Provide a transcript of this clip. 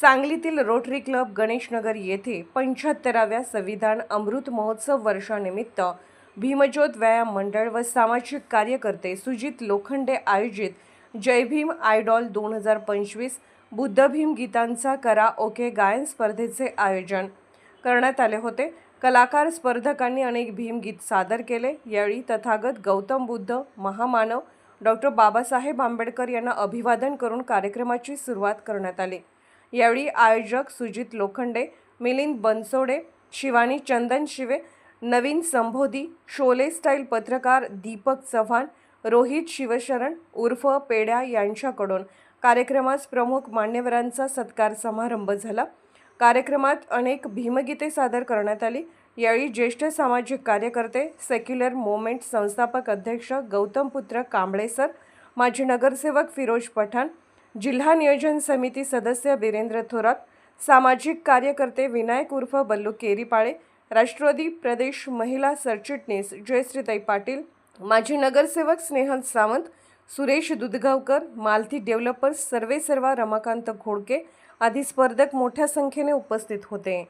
सांगलीतील rotary club Ganeshnagar येथे पंच्याहत्तराव्या संविधान अमृत महोत्सव वर्षानिमित्त भीमज्योत व्यायाम मंडळ व सामाजिक कार्यकर्ते सुजित लोखंडे आयोजित जय भीम आयडॉल दोन हजार पंचवीस बुद्ध भीम गीतांचा करा ओके गायन स्पर्धेचे आयोजन करण्यात आले होते. कलाकार स्पर्धकांनी अनेक भीमगीत सादर केले. यावेळी तथागत गौतम बुद्ध महामानव डॉक्टर बाबासाहेब आंबेडकर यांना अभिवादन करून कार्यक्रमाची सुरुवात करण्यात आली. यावेळी आयोजक सुजित लोखंडे मिलिंद बनसोडे शिवानी चंदन शिवे नवीन संबोधी शोले स्टाईल पत्रकार दीपक चव्हाण रोहित शिवशरण उर्फ पेड्या यांच्याकडून कार्यक्रमास प्रमुख मान्यवरांचा सत्कार समारंभ झाला. कार्यक्रमात अनेक भीमगीते सादर करण्यात आली. यावेळी ज्येष्ठ सामाजिक कार्यकर्ते सेक्युलर मोमेंट संस्थापक अध्यक्ष गौतमपुत्र कांबळे सर माजी नगरसेवक फिरोज पठाण जिल्हा नियोजन समिती सदस्य वीरेंद्र थोरात सामाजिक कार्यकर्ते विनायक उर्फ बल्लू केरीपाळे राष्ट्रवादी प्रदेश महिला सरचिटणीस जयश्रीताई पाटील माजी नगरसेवक स्नेहल सावंत सुरेश दुधगावकर मालती डेव्हलपर्स सर्वे सर्वा रमाकांत घोडके आदी स्पर्धक मोठ्या संख्येने उपस्थित होते.